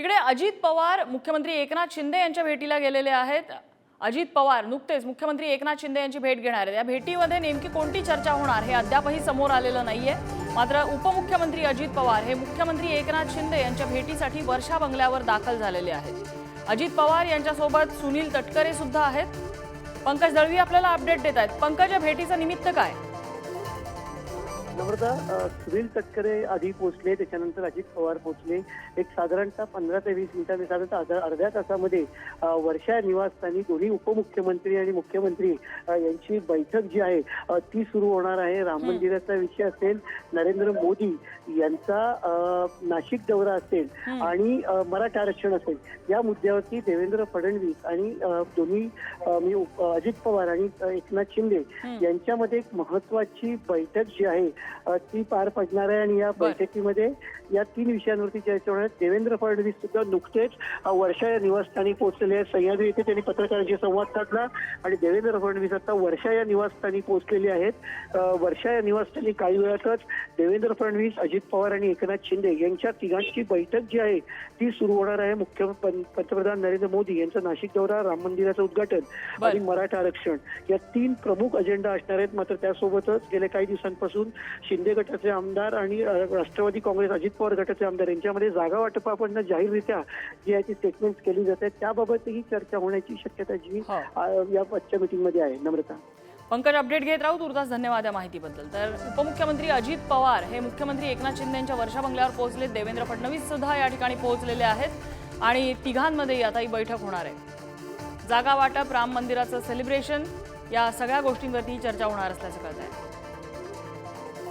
इकडे अजित पवार मुख्यमंत्री एकनाथ शिंदे यांच्या भेटीला गेलेले आहेत. अजित पवार नुकतेच मुख्यमंत्री एकनाथ शिंदे यांची भेट घेणार आहेत. या भेटीमध्ये नेमकी कोणती चर्चा होणार हे अद्यापही समोर आलेलं नाहीये. मात्र उपमुख्यमंत्री अजित पवार हे मुख्यमंत्री एकनाथ शिंदे यांच्या भेटीसाठी वर्षा बंगल्यावर दाखल झालेले आहेत. अजित पवार यांच्यासोबत सुनील तटकरे सुद्धा आहेत. पंकज दळवी आपल्याला अपडेट देत आहेत. पंकज या भेटीचं निमित्त काय? नम्रता सुनील तटकरे आधी पोहोचले त्याच्यानंतर अजित पवार पोहोचले. एक साधारणतः पंधरा ते वीस मिनिटांनी साधारणतः अर्ध्या- अर्ध्या तासामध्ये वर्षा निवासस्थानी दोन्ही उपमुख्यमंत्री आणि मुख्यमंत्री यांची बैठक जी आहे ती सुरू होणार आहे. राम मंदिराचा विषय असेल नरेंद्र मोदी यांचा नाशिक दौरा असेल आणि मराठा आरक्षण असेल या मुद्द्यावरती देवेंद्र फडणवीस आणि दोन्ही मी अजित पवार आणि एकनाथ शिंदे यांच्यामध्ये एक महत्वाची बैठक जी आहे ती पार पडणार आहे आणि या. बैठकीमध्ये या तीन विषयांवरती चर्चा होणार आहे. देवेंद्र फडणवीस सुद्धा नुकतेच वर्षा या निवासस्थानी पोहोचलेले आहेत सह्याद्री येथे त्यांनी पत्रकारांशी संवाद साधला आणि देवेंद्र फडणवीस आता वर्षा या निवासस्थानी पोहोचलेले आहेत वर्षा या निवासस्थानी काही वेळातच देवेंद्र फडणवीस अजित पवार आणि एकनाथ शिंदे यांच्या तिघांची बैठक जी आहे ती सुरू होणार आहे मुख्य पंतप्रधान नरेंद्र मोदी यांचा नाशिक दौरा राम मंदिराचं उद्घाटन. आणि मराठा आरक्षण या तीन प्रमुख अजेंडा असणार आहेत मात्र त्यासोबतच गेल्या काही दिवसांपासून शिंदे गटाचे आमदार आणि राष्ट्रवादी काँग्रेस अजित पवार गटाचे आमदार यांच्यामध्ये जागा वाटपाकडनं जाहीररित्या जी आहे ती स्टेटमेंट केली जात त्याबाबतही चर्चा होण्याची शक्यता जी या आजच्या मीटिंगमध्ये आहे. नम्रता. पंकज अपडेट घेत राहू? तुर्तास धन्यवाद या माहितीबद्दल. तर उपमुख्यमंत्री अजित पवार हे मुख्यमंत्री एकनाथ शिंदे यांच्या वर्षा बंगल्यावर पोहोचले. देवेंद्र फडणवीस सुद्धा या ठिकाणी पोहोचलेले आहेत. आणि तिघांमध्ये आता ही बैठक होणार आहे. जागा वाटप राम मंदिराचं सेलिब्रेशन या सगळ्या गोष्टींवरती चर्चा होणार असल्याचं कळत आहे